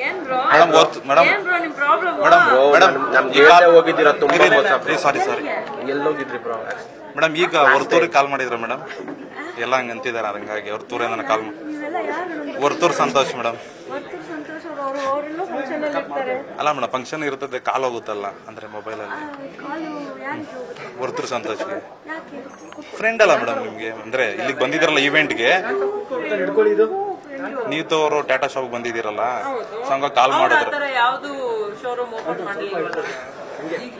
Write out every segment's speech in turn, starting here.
Madam ವರ್ತ್ madam madam madam ನಮ್ ದೇಶ ಹೋಗಿದ್ದೀರಾ ತುಂಬಾ ಮೋಸ ಸಾರಿ ಸಾರಿ ಎಲ್ಲೋಗಿದ್ರಿ ಬ್ರೋ. ಮೇಡಮ್ ಈಗ ಹೊರ್ತೂರಿಗೆ ಕಾಲ್ ಮಾಡಿದ್ರ ಮೇಡಮ್ ಎಲ್ಲ ಹಂಗ ಅಂತಿದ್ದಾರೆ ಹಂಗಾಗಿ ಹೊರ್ತೂರೇ ನನ್ನ ಕಾಲ್ ಹೊರ್ತೂರ್ ಸಂತೋಷ್ ಮೇಡಮ್ ಅಲ್ಲಿ ಇರ್ತಾರೆ. ಅಲ್ಲ ಮೇಡಮ್ ಫಂಕ್ಷನ್ ಇರ್ತದೆ ಕಾಲ್ ಹೋಗುತ್ತಲ್ಲ ಅಂದ್ರೆ ಮೊಬೈಲಲ್ಲಿ ಕಾಲು ಹೊರ್ತೂರ್ ಸಂತೋಷ್ಗೆ. ಫ್ರೆಂಡ್ ಅಲ್ಲ ಮೇಡಮ್ ನಿಮಗೆ? ಅಂದ್ರೆ ಇಲ್ಲಿಗೆ ಬಂದಿದ್ರಲ್ಲ ಇವೆಂಟ್ಗೆ ನೀವು ತೋರು ಟಾಟಾ ಶಾಪ್ ಬಂದಿದ್ದೀರಲ್ಲ? ಸಂಘ ಕಾಲ್ ಮಾಡಿದ್ರು. ಆತರ ಯಾವ್ದು ಶೋರೂಮ್ ಓಪನ್ ಮಾಡ್ಲಿಲ್ಲ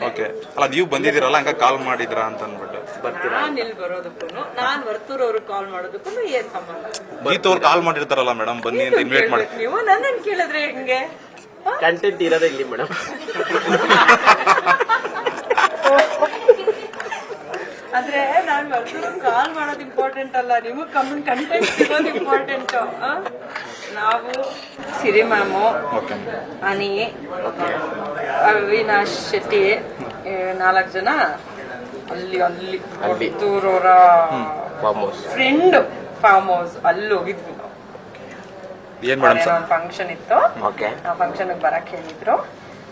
ಓಕೆ ಅಲ್ಲ ನೀವು ಬಂದಿದ್ದೀರಲ್ಲ ಹಂಗ ಕಾಲ್ ಮಾಡಿದ್ರ ಅಂತ ಅಂದ್ಬಿಟ್ಟು. ನಾನ್ ಇಲ್ಲಿ ಬರೋದಕ್ಕೂ ನಾನ್ ವರ್ತೂರ್ ಅವ್ರಿಗೆ ಕಾಲ್ ಮಾಡೋದಕ್ಕೂ ಏನ್ ಸಂಬಂಧ? ಈ ತೋರ್ ಕಾಲ್ ಮಾಡಿರ್ತಾರಲ್ಲ ಮೇಡಮ್ ಬನ್ನಿ ಅಂತ ಇನ್ವೈಟ್ ಮಾಡಿ. ನೀವು. ನನ್ನನ್ ಕೇಳಿದ್ರೆ ಹೆಂಗೆ? ಕಂಟೆಂಟ್ ಇರೋದೇ ಇಲ್ಲಿ ಮೇಡಮ್ ಅಂದ್ರೆ ನಾನ್ ವರ್ತೂರ್ ಕಾಲ್ ಮಾಡೋದು ಇಂಪಾರ್ಟೆಂಟ್ ಅಲ್ಲ ನಿಮಗ್ ಕಮ್ಮಿ ಕಂಟೆಂಟ್ ಇರೋದು ಇಂಪಾರ್ಟೆಂಟ್ ನಾವು ಸಿರಿ ಮ್ಯಾಮು ಅನಿ ಅವಿನಾಶ್ ಶೆಟ್ಟಿ ನಾಲ್ಕು ಜನ. ಅಲ್ಲಿ ಅಲ್ಲಿ ಕೊಡ್ತೂರವರ ಫ್ರೆಂಡ್ ಫಾರ್ಮ್ ಹೌಸ್ ಅಲ್ಲಿ ಹೋಗಿದ್ವಿ ನಾವು. ಫಂಕ್ಷನ್ ಇತ್ತು. ಓಕೆ. ಆ ಫಂಕ್ಷನ್ ಬರಕ್ ಹೇಳಿದ್ರು.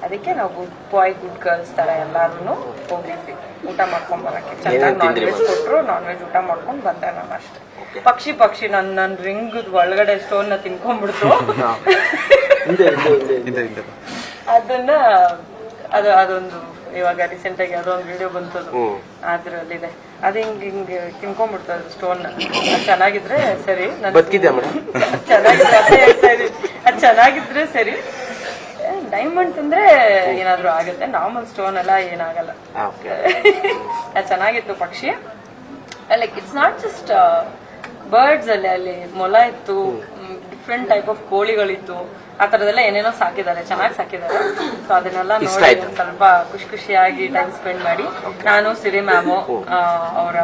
ಅದಕ್ಕೆ ನಾವು ಗುಡ್ ಬಾಯ್ ಗುಡ್ ಗರ್ಲ್ಸ್ ತರ ಎಲ್ಲಾರು ಹೋಗಿದ್ವಿ ಊಟ ಮಾಡ್ಕೊಂಡ್ ಬರಕ್ಕೆ. ಚೆನ್ನಾಗಿ ನಾನ್ ವೆಜ್ ಕೊಟ್ರು ನಾನ್ ವೆಜ್ ಊಟ ಮಾಡ್ಕೊಂಡ್ ಬಂದೆ ನಾನು ಅಷ್ಟೇ. ಪಕ್ಷಿ ಪಕ್ಷಿ ನನ್ ನನ್ ರಿಂಗ್ ಒಳಗಡೆ ಸ್ಟೋನ್ನ ತಿನ್ಕೊಂಡ್ಬಿಡ್ತು. ಅದನ್ನ ಅದು ಅದೊಂದು ಇವಾಗ ರೀಸೆಂಟ್ ಆಗಿ ಅದೊಂದು ವಿಡಿಯೋ ಬಂತು ಅದ್ರಲ್ಲಿ ಅದ್ರಲ್ಲಿದೆ. ಅದು ಹಿಂಗ್ ಹಿಂಗ್ ತಿನ್ಕೊಂಡ್ಬಿಡ್ತು ಅದು ಸ್ಟೋನ್ ಚೆನ್ನಾಗಿದ್ರೆ ಸರಿ ಚೆನ್ನಾಗಿದ್ರೆ ಸರಿ. ಅದು ಚೆನ್ನಾಗಿದ್ರೆ ಸರಿ ಡೈಮಂಡ್ ತಂದ್ರೆ ಏನಾದ್ರೂ ಆಗುತ್ತೆ. ನಾರ್ಮಲ್ ಸ್ಟೋನ್ ಎಲ್ಲ ಏನಾಗಲ್ಲ. ಓಕೆ ಅದು ಚೆನ್ನಾಗಿತ್ತು ಪಕ್ಷಿ. Like it's not just birds ಅಲ್ಲಿ ಅಲ್ಲಿ ಮೊಲ ಇತ್ತು ಡಿಫ್ರೆಂಟ್ ಟೈಪ್ ಆಫ್ ಕೋಳಿಗಳಿತ್ತು. ಆ ತರದೆಲ್ಲ ಏನೇನೋ ಸಾಕಿದ್ದಾರೆ. ಚೆನ್ನಾಗಿ ಸಾಕಿದ್ದಾರೆ. ಸೊ ಅದನ್ನೆಲ್ಲ ನೋಡಿ ಸ್ವಲ್ಪ ಖುಷಿ ಖುಷಿಯಾಗಿ ಟೈಮ್ ಸ್ಪೆಂಡ್ ಮಾಡಿ. ನಾನು ಸಿರಿ ಮ್ಯಾಮು ಅವರ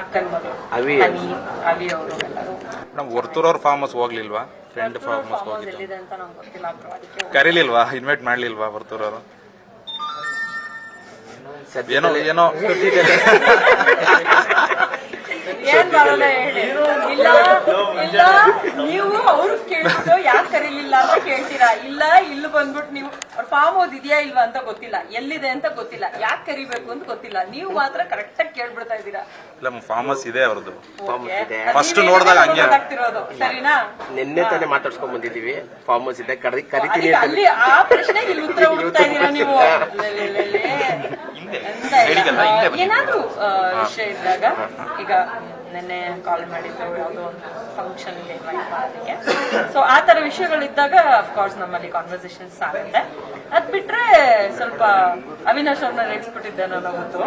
ಅಕ್ಕನ ಮಗಳು. ಅವಿ. ಅವರು. ಎಲ್ಲರೂ ನಮ್ಮ ಹೊರ್ತೂರ್ ಅವ್ರ ಫಾರ್ಮ್ ಹೌಸ್ ಹೋಗ್ಲಿಲ್ವಾ? ಫ್ರೆಂಡ್ ಫಾರ್ಮ್ ಹೌಸ್ ಫಾರ್ಮ್ ಹೋಗಿದ್ದು. ಎಲ್ಲಿದೆ ಅಂತ ನಂಗೆ ಗೊತ್ತಿಲ್ಲ ಬ್ರೋ ಅದಕ್ಕೆ ಕರೀಲಿಲ್ವಾ? ಇನ್ವೈಟ್ ಮಾಡ್ಲಿಲ್ವಾ ಹೊರ್ತೂರ್ ಅವರು? ಏನೋ ಏನೋ. ಏನ್ ಮಾಡೋಣ ಹೇಳಿ. ಇಲ್ಲ ನೀವು ಅವ್ರು ಕೇಳ್ಬಿಟ್ಟು ಯಾಕೆ ಕರೀಲಿಲ್ಲ ಅಂತ ಕೇಳ್ತೀರಾ? ಇಲ್ಲ ಇಲ್ಲಿ ಬಂದ್ಬಿಟ್ಟು ನೀವು ಅವ್ರ ಫಾರ್ಮ್ ಹೌಸ್ ಇದೆಯಾ ಇಲ್ವಾ ಅಂತ ಗೊತ್ತಿಲ್ಲ. ಎಲ್ಲಿದೆ ಅಂತ ಗೊತ್ತಿಲ್ಲ. ಯಾಕೆ ಕರಿಬೇಕು ಅಂತ ಗೊತ್ತಿಲ್ಲ. ನೀವು ಮಾತ್ರ ಕರೆಕ್ಟ್ ಆಗಿ ಕೇಳ್ಬಿಡ್ತಾ ಇದ್ದೀರಾ? ಇಲ್ಲ ಫಾರ್ಮ್ ಹೌಸ್ ಇದೆ ಅವ್ರದ್ದು. ನೀವೇ ನೋಡ್ದಾಗ ಹಂಗೆ. ಗೊತ್ತಾಗ್ತಿರೋದು. ಸರಿನಾ? ನಿನ್ನೆ ತಾನೇ ಮಾತಾಡ್ಸ್ಕೊಂಡ್ ಬಂದಿದ್ದೀವಿ. ಫಾರ್ಮ್ ಹೌಸ್ ಇದೆ. ಕರಿ ಕರಿತೀನಿ ಅಂತ ಅಲ್ಲಿ ಆ ಪ್ರಶ್ನೆಗೆ ಇಲ್ಲಿ ಉತ್ತರ ಹುಡುಕ್ತಾ ಇದೀರಾ ನೀವು. ಏನಾದ್ರೂ ವಿಷಯ ಇದ್ದಾಗ ಈಗ ನೆನ್ನೆ ಕಾಲ್ ಮಾಡಿದ್ರು ಯಾವುದೋ ಒಂದು ಫಂಕ್ಷನ್ ಇನ್ವೈಟ್ ಮಾಡೋದಕ್ಕೆ ಸೊ ಆ ತರ ವಿಷಯಗಳಿದ್ದಾಗ ಅಫ್ಕೋರ್ಸ್ ನಮ್ಮಲ್ಲಿ ಕಾನ್ವರ್ಸೇಷನ್ಸ್ ಆಗುತ್ತೆ. ಅದ್ ಬಿಟ್ರೆ ಸ್ವಲ್ಪ ಅವಿನಾಶ್ ಅವ್ರನ್ನ ರೇಗಿಸ್ಬಿಟ್ಟಿದ್ದೆ ನಾನು ಅವತ್ತು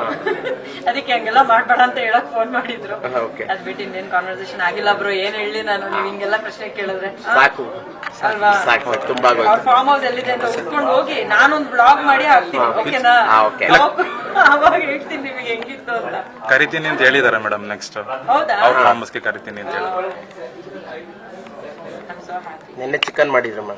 ಅದಕ್ಕೆ ಹಂಗೆಲ್ಲ ಮಾಡ್ಬೇಡ ಅಂತ ಹೇಳಕ್ ಫೋನ್ ಮಾಡಿದ್ರು. ಓಕೆ ಅದ್ ಬಿಟ್ಟು ಇನ್ನೇನ್ ಕಾನ್ವರ್ಸೇಷನ್ ಆಗಿಲ್ಲ ಬ್ರೋ ಏನ್ ಹೇಳಿ ನಾನು? ನೀವ್ ಹಿಂಗೆಲ್ಲ ಪ್ರಶ್ನೆ ಕೇಳಿದ್ರೆ. ಸಾಕು. ಅಲ್ವಾ? ಸಾಕು ಸಾಕು ತುಂಬಾ ಅವ್ರ ಫಾರ್ಮ್ ಹೌಸ್ ಎಲ್ಲಿದೆ ಅಂತ ಉತ್ಕೊಂಡು ಹೋಗಿ ನಾನೊಂದು ಬ್ಲಾಗ್ ಮಾಡಿ ಹಾಕ್ತೀನಿ ಓಕೆನಾ ಅವಾಗ ಹೇಳ್ತೀನಿ ನಿಮಗೆ ಹೆಂಗಿತ್ತು ಅಂತ. ಕರಿತೀನಿ ಅಂತ ಹೇಳಿದಾರೆ ಮೇಡಮ್ ನೆಕ್ಸ್ಟ್ ಹೌದಾ? ಅವ್ರ ಫಾರ್ಮ್ ಹೌಸ್ಗೆ ಕರಿತೀನಿ ಅಂತ ಹೇಳಿದ್ರು. ನಿನ್ನೆ ಚಿಕನ್ ಮಾಡಿದ್ರಮ್ಮ